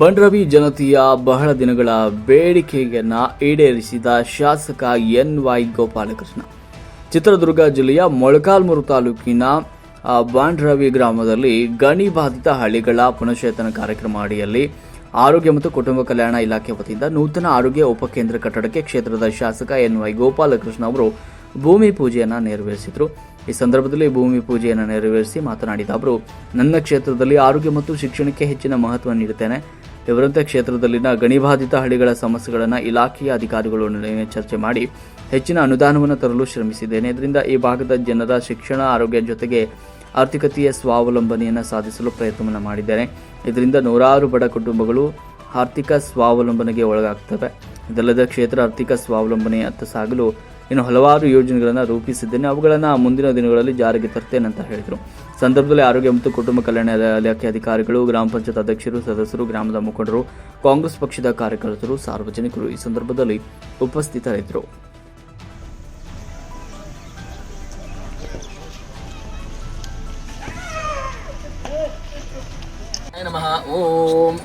ಬಂಡ್ರವಿ ಜನತೆಯ ಬಹಳ ದಿನಗಳ ಬೇಡಿಕೆಯನ್ನ ಈಡೇರಿಸಿದ ಶಾಸಕ ಎನ್ ವೈ ಗೋಪಾಲಕೃಷ್ಣ. ಚಿತ್ರದುರ್ಗ ಜಿಲ್ಲೆಯ ಮೊಳಕಾಲ್ಮೂರು ತಾಲೂಕಿನ ಬಾಂಡ್ರವಿ ಗ್ರಾಮದಲ್ಲಿ ಗಣಿ ಬಾಧಿತ ಹಳ್ಳಿಗಳ ಪುನಶ್ಚೇತನ ಕಾರ್ಯಕ್ರಮ ಅಡಿಯಲ್ಲಿ ಆರೋಗ್ಯ ಮತ್ತು ಕುಟುಂಬ ಕಲ್ಯಾಣ ಇಲಾಖೆ ವತಿಯಿಂದ ನೂತನ ಆರೋಗ್ಯ ಉಪಕೇಂದ್ರ ಕಟ್ಟಡಕ್ಕೆ ಕ್ಷೇತ್ರದ ಶಾಸಕ ಎನ್ ವೈ ಗೋಪಾಲಕೃಷ್ಣ ಅವರು ಭೂಮಿ ಪೂಜೆಯನ್ನು ನೆರವೇರಿಸಿದರು. ಈ ಸಂದರ್ಭದಲ್ಲಿ ಭೂಮಿ ಪೂಜೆಯನ್ನು ನೆರವೇರಿಸಿ ಮಾತನಾಡಿದ ಅವರು, ನನ್ನ ಕ್ಷೇತ್ರದಲ್ಲಿ ಆರೋಗ್ಯ ಮತ್ತು ಶಿಕ್ಷಣಕ್ಕೆ ಹೆಚ್ಚಿನ ಮಹತ್ವ ನೀಡುತ್ತೇನೆ. ಇವರಂತೆ ಕ್ಷೇತ್ರದಲ್ಲಿನ ಗಣಿಬಾಧಿತ ಹಳ್ಳಿಗಳ ಸಮಸ್ಯೆಗಳನ್ನು ಇಲಾಖೆಯ ಅಧಿಕಾರಿಗಳೊಡನೆ ಚರ್ಚೆ ಮಾಡಿ ಹೆಚ್ಚಿನ ಅನುದಾನವನ್ನು ತರಲು ಶ್ರಮಿಸಿದ್ದೇನೆ. ಇದರಿಂದ ಈ ಭಾಗದ ಜನರ ಶಿಕ್ಷಣ, ಆರೋಗ್ಯ ಜೊತೆಗೆ ಆರ್ಥಿಕತೆಯ ಸ್ವಾವಲಂಬನೆಯನ್ನು ಸಾಧಿಸಲು ಪ್ರಯತ್ನವನ್ನು ಮಾಡಿದ್ದೇನೆ. ಇದರಿಂದ ನೂರಾರು ಬಡ ಕುಟುಂಬಗಳು ಆರ್ಥಿಕ ಸ್ವಾವಲಂಬನೆಗೆ ಒಳಗಾಗ್ತವೆ. ಇದಲ್ಲದೆ ಕ್ಷೇತ್ರ ಆರ್ಥಿಕ ಸ್ವಾವಲಂಬನೆಯತ್ತ ಸಾಗಲು ಇನ್ನು ಹಲವಾರು ಯೋಜನೆಗಳನ್ನು ರೂಪಿಸಿದ್ದೇನೆ. ಅವುಗಳನ್ನು ಮುಂದಿನ ದಿನಗಳಲ್ಲಿ ಜಾರಿಗೆ ತರ್ತೇನೆ ಅಂತ ಹೇಳಿದರು. ಸಂದರ್ಭದಲ್ಲಿ ಆರೋಗ್ಯ ಮತ್ತು ಕುಟುಂಬ ಕಲ್ಯಾಣ ಇಲಾಖೆ ಅಧಿಕಾರಿಗಳು, ಗ್ರಾಮ ಪಂಚಾಯತ್ ಅಧ್ಯಕ್ಷರು, ಸದಸ್ಯರು, ಗ್ರಾಮದ ಮುಖಂಡರು, ಕಾಂಗ್ರೆಸ್ ಪಕ್ಷದ ಕಾರ್ಯಕರ್ತರು, ಸಾರ್ವಜನಿಕರು ಈ ಸಂದರ್ಭದಲ್ಲಿ ಉಪಸ್ಥಿತರಿದ್ದರು. ನಮಃ. ಓಂ.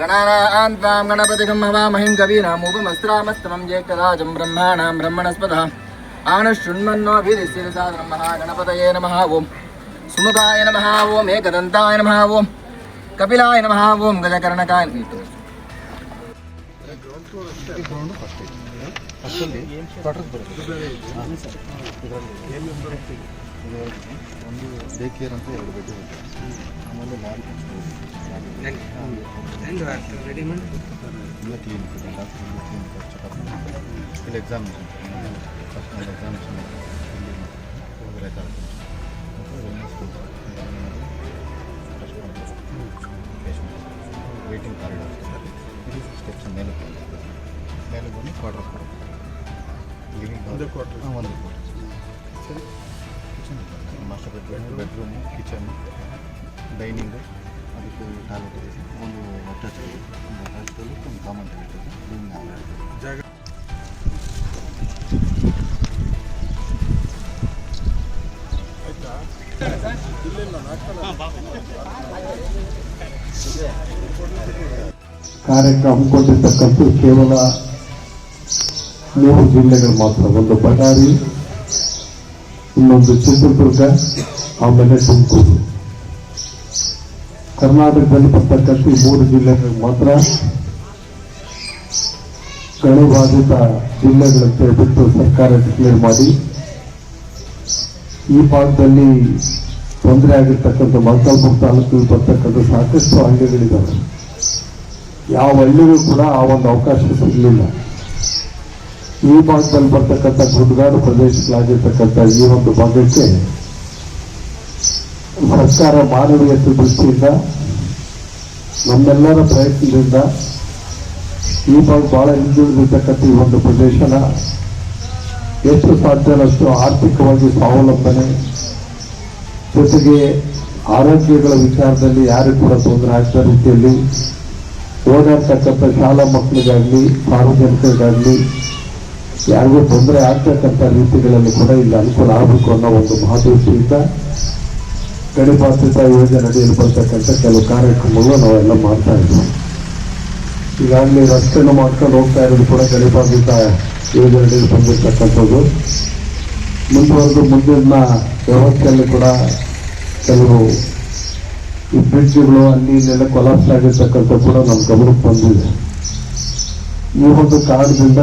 गणानान्तां गणपतिगं हवामहिं कवीनामुपमस्त्रामस्तमं ज्येष्ठराजं ब्रह्माणां ब्रह्मणस्पदः आनशृण्वन्नोभिरिशिरसादनं गणपतये नमः ॐ सुमुखाय नमः ॐ एकदन्ताय नमः ॐ कपिलाय नमः ॐ गजकर्णकाय ಒಂದು ಡೇ ಕೇರ್ ಅಂತ ಎರಡು ಬೆಡ್ ಇದೆ ಆಮೇಲೆ ಲ್ಯಾಬ್ ಎಲ್ಲ ಕ್ಲೀನಿಕ್ ಇದೆ ಡಾಕ್ಟರ್ ಎಲ್ಲ ಕ್ಲೀನಿಕ್ ಚೆಕಪ್ ಇಲ್ಲಿ ಎಕ್ಸಾಮಿನೇಷನ್ ಫಸ್ಟ್ ಎಕ್ಸಾಮಿನೇಷನ್ ಇಲ್ಲಿ ವೆಲ್ನೆಸ್ ವೇಟಿಂಗ್ ಕಾರಿಡಾರ್ ಇದು ಸ್ಟೆಪ್ಸ್ ಮೇಲೆ ಮೇಲೆ ಬಂದು ಕ್ವಾರ್ಟರ್ ಲಿವಿಂಗ್ ಒಂದು ಕ್ವಾರ್ಟರ್ ಒಂದು ಕ್ವಾರ್ಟರ್ ಸರಿ kitchen master bedroom bedroom kitchen dining ಅದಕ್ಕೆ ಟಾಯ್ಲೆಟ್ ಇದೆ ಒಂದು ಅಟ್ಯಾಚ್ ಇದೆ ಒಂದು ಅಟ್ಯಾಚ್ ಟಾಯ್ಲೆಟ್ ಒಂದು ಕಾಮನ್ ಟಾಯ್ಲೆಟ್ ಇದೆ ಹಾಲ್ ಜಾಗ ಕಾರ್ಯಕ್ರಮ ಹಮ್ಮಿಕೊಂಡಿರ್ತಕ್ಕಂಥ ಕೇವಲ ಮೂರು ಜಿಲ್ಲೆಗಳು ಮಾತ್ರ, ಒಂದು ಬಳ್ಳಾರಿ, ಇನ್ನೊಂದು ಚಿತ್ರದುರ್ಗ, ಆಮೇಲೆ ತುಮಕೂರು. ಕರ್ನಾಟಕದಲ್ಲಿ ಬರ್ತಕ್ಕಂಥ ಮೂರು ಜಿಲ್ಲೆಗಳಿಗೆ ಮಾತ್ರ ಗಣಿಬಾಧಿತ ಜಿಲ್ಲೆಗಳಂತ ಬಿಟ್ಟು ಸರ್ಕಾರ ಡಿಕ್ಲೇರ್ ಮಾಡಿ. ಈ ಭಾಗದಲ್ಲಿ ತೊಂದರೆ ಆಗಿರ್ತಕ್ಕಂಥ ಮೊಳಕಾಲ್ಮೂರು ತಾಲೂಕಿಗೆ ಬರ್ತಕ್ಕಂಥ ಸಾಕಷ್ಟು ಹಳ್ಳಿಗಳಿದ್ದಾವೆ. ಯಾವ ಹಳ್ಳಿಗೂ ಕೂಡ ಆ ಒಂದು ಅವಕಾಶ ಸಿಗಲಿಲ್ಲ. ಈ ಭಾಗದಲ್ಲಿ ಬರ್ತಕ್ಕಂಥ ಗುಡ್ಗಾಡು ಪ್ರದೇಶಗಳಾಗಿರ್ತಕ್ಕಂಥ ಈ ಒಂದು ಭಾಗಕ್ಕೆ ಸರ್ಕಾರ ಮಾನವೀಯತೆ ದೃಷ್ಟಿಯಿಂದ ನಮ್ಮೆಲ್ಲರ ಪ್ರಯತ್ನದಿಂದ ಈ ಬಗ್ಗೆ ಬಹಳ ಹಿಂದುಳಿದಿರ್ತಕ್ಕಂಥ ಈ ಒಂದು ಪ್ರದೇಶನ ಎಷ್ಟು ಸಾಧ್ಯನಷ್ಟು ಆರ್ಥಿಕವಾಗಿ ಸ್ವಾವಲಂಬನೆ, ಜೊತೆಗೆ ಆರೋಗ್ಯಗಳ ವಿಚಾರದಲ್ಲಿ ಯಾರಿಗೂ ಕೂಡ ತೊಂದರೆ ಆಗದ ರೀತಿಯಲ್ಲಿ ಓಡಾಡ್ತಕ್ಕಂಥ ಶಾಲಾ ಮಕ್ಕಳಿಗಾಗಲಿ, ಸಾರ್ವಜನಿಕರಿಗಾಗಲಿ ಯಾರಿಗೂ ತೊಂದರೆ ಆಗ್ತಕ್ಕಂಥ ರೀತಿಗಳಲ್ಲಿ ಕೂಡ ಇಲ್ಲಿ ಅನುಕೂಲ ಆಗಬೇಕು ಅನ್ನೋ ಒಂದು ಮಹದೃಷ್ಟಿಯಿಂದ ಗಡಿಪಾತ್ರಿತ ಯೋಜನೆ ಅಡಿಯಲ್ಲಿ ಬರ್ತಕ್ಕಂಥ ಕೆಲವು ಕಾರ್ಯಕ್ರಮಗಳು ನಾವೆಲ್ಲ ಮಾಡ್ತಾ ಇದ್ವಿ ಈಗಾಗಲೇ ರಸ್ತೆಯನ್ನು ಮಾಡ್ಕೊಂಡು ಹೋಗ್ತಾ ಇರೋದು ಕೂಡ ಗಡಿಪಾತ್ರಿತ ಯೋಜನೆ ಅಡಿಯಲ್ಲಿ ಬಂದಿರತಕ್ಕಂಥದ್ದು ಮುಂದುವರೆದು ಮುಂದಿನ ವ್ಯವಸ್ಥೆಯಲ್ಲಿ ಕೂಡ ಕೆಲವು ಈ ಬ್ರಿಡ್ಜ್ಗಳು, ಅಲ್ಲಿ ಇಲ್ಲೆಲ್ಲ ಕೊಲಾಪ್ಸ್ ಆಗಿರ್ತಕ್ಕಂಥ ಕೂಡ ನಮ್ಮ ಗಮನಕ್ಕೆ ಬಂದಿದೆ. ಈ ಒಂದು ಕಾರಣದಿಂದ